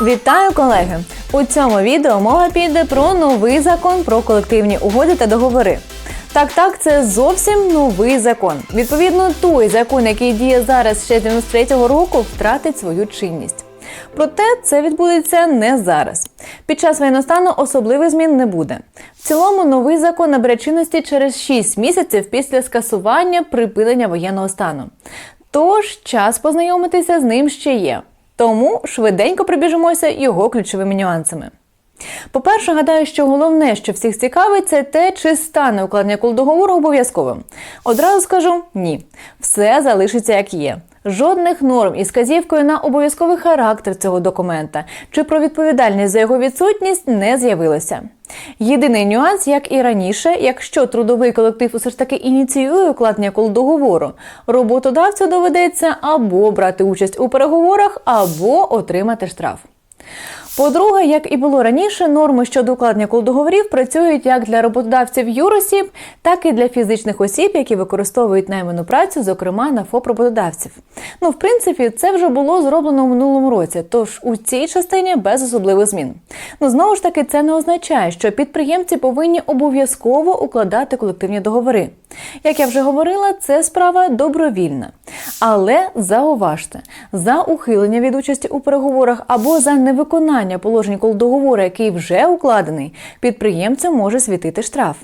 Вітаю, колеги! У цьому відео мова піде про новий закон про колективні угоди та договори. Так, так, це зовсім новий закон. Відповідно, той закон, який діє зараз ще з 93-го року, втратить свою чинність. Проте це відбудеться не зараз. Під час воєнного стану особливих змін не буде. В цілому новий закон набере чинності через 6 місяців після скасування припинення воєнного стану. Тож час познайомитися з ним ще є. Тому швиденько прибіжимося його ключовими нюансами. По-перше, гадаю, що головне, що всіх цікавить, це те, чи стане укладення колдоговору обов'язковим. Одразу скажу ні, все залишиться як є. Жодних норм із казівкою на обов'язковий характер цього документа чи про відповідальність за його відсутність не з'явилося. Єдиний нюанс, як і раніше, якщо трудовий колектив усе ж таки ініціює укладення договору, роботодавцю доведеться або брати участь у переговорах, або отримати штраф. По-друге, як і було раніше, норми щодо укладення договорів працюють як для роботодавців юросіб, так і для фізичних осіб, які використовують найману працю, зокрема на ФОП роботодавців. Ну, в принципі, це вже було зроблено у минулому році, тож у цій частині без особливих змін. Ну знову ж таки, це не означає, що підприємці повинні обов'язково укладати колективні договори. Як я вже говорила, це справа добровільна. Але зауважте, за ухилення від участі у переговорах або за невиконання положень договору, який вже укладений, підприємцям може світити штраф.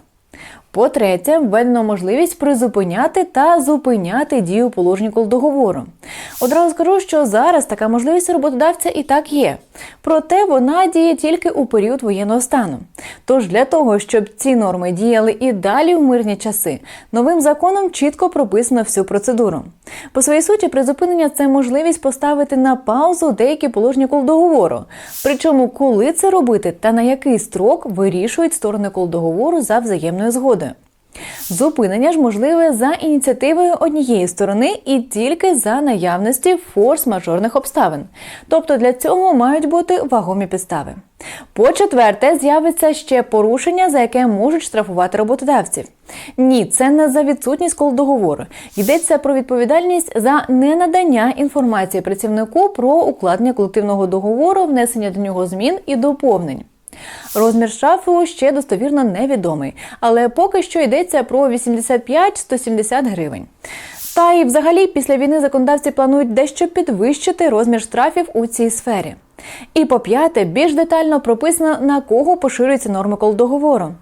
По-третє, введено можливість призупиняти та зупиняти дію положень договору. Одразу скажу, що зараз така можливість роботодавця і так є. Проте вона діє тільки у період воєнного стану. Тож для того, щоб ці норми діяли і далі в мирні часи, новим законом чітко прописано всю процедуру. По своїй суті, призупинення це можливість поставити на паузу деякі положення договору. Причому, коли це робити та на який строк вирішують сторони договору за взаємною згодою. Зупинення ж можливе за ініціативою однієї сторони і тільки за наявності форс-мажорних обставин. Тобто для цього мають бути вагомі підстави. По-четверте, з'явиться ще порушення, за яке можуть штрафувати роботодавців. Ні, це не за відсутність договору. Йдеться про відповідальність за ненадання інформації працівнику про укладення колективного договору, внесення до нього змін і доповнень. Розмір штрафу ще достовірно невідомий, але поки що йдеться про 85-170 гривень. Та й взагалі після війни законодавці планують дещо підвищити розмір штрафів у цій сфері. І по п'яте, більш детально прописано на кого поширюються норми договору.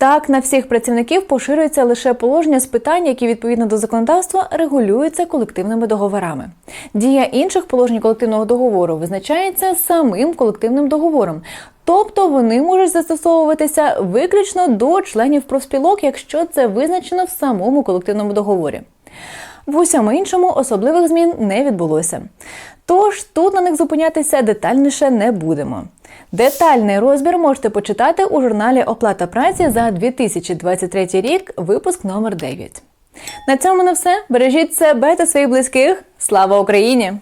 Так, на всіх працівників поширюється лише положення з питань, які відповідно до законодавства регулюються колективними договорами. Дія інших положень колективного договору визначається самим колективним договором. Тобто вони можуть застосовуватися виключно до членів профспілок, якщо це визначено в самому колективному договорі. В усьому іншому особливих змін не відбулося. Тож тут на них зупинятися детальніше не будемо. Детальний розбір можете почитати у журналі Оплата праці за 2023 рік, випуск номер 9. На цьому на все. Бережіть себе та своїх близьких. Слава Україні!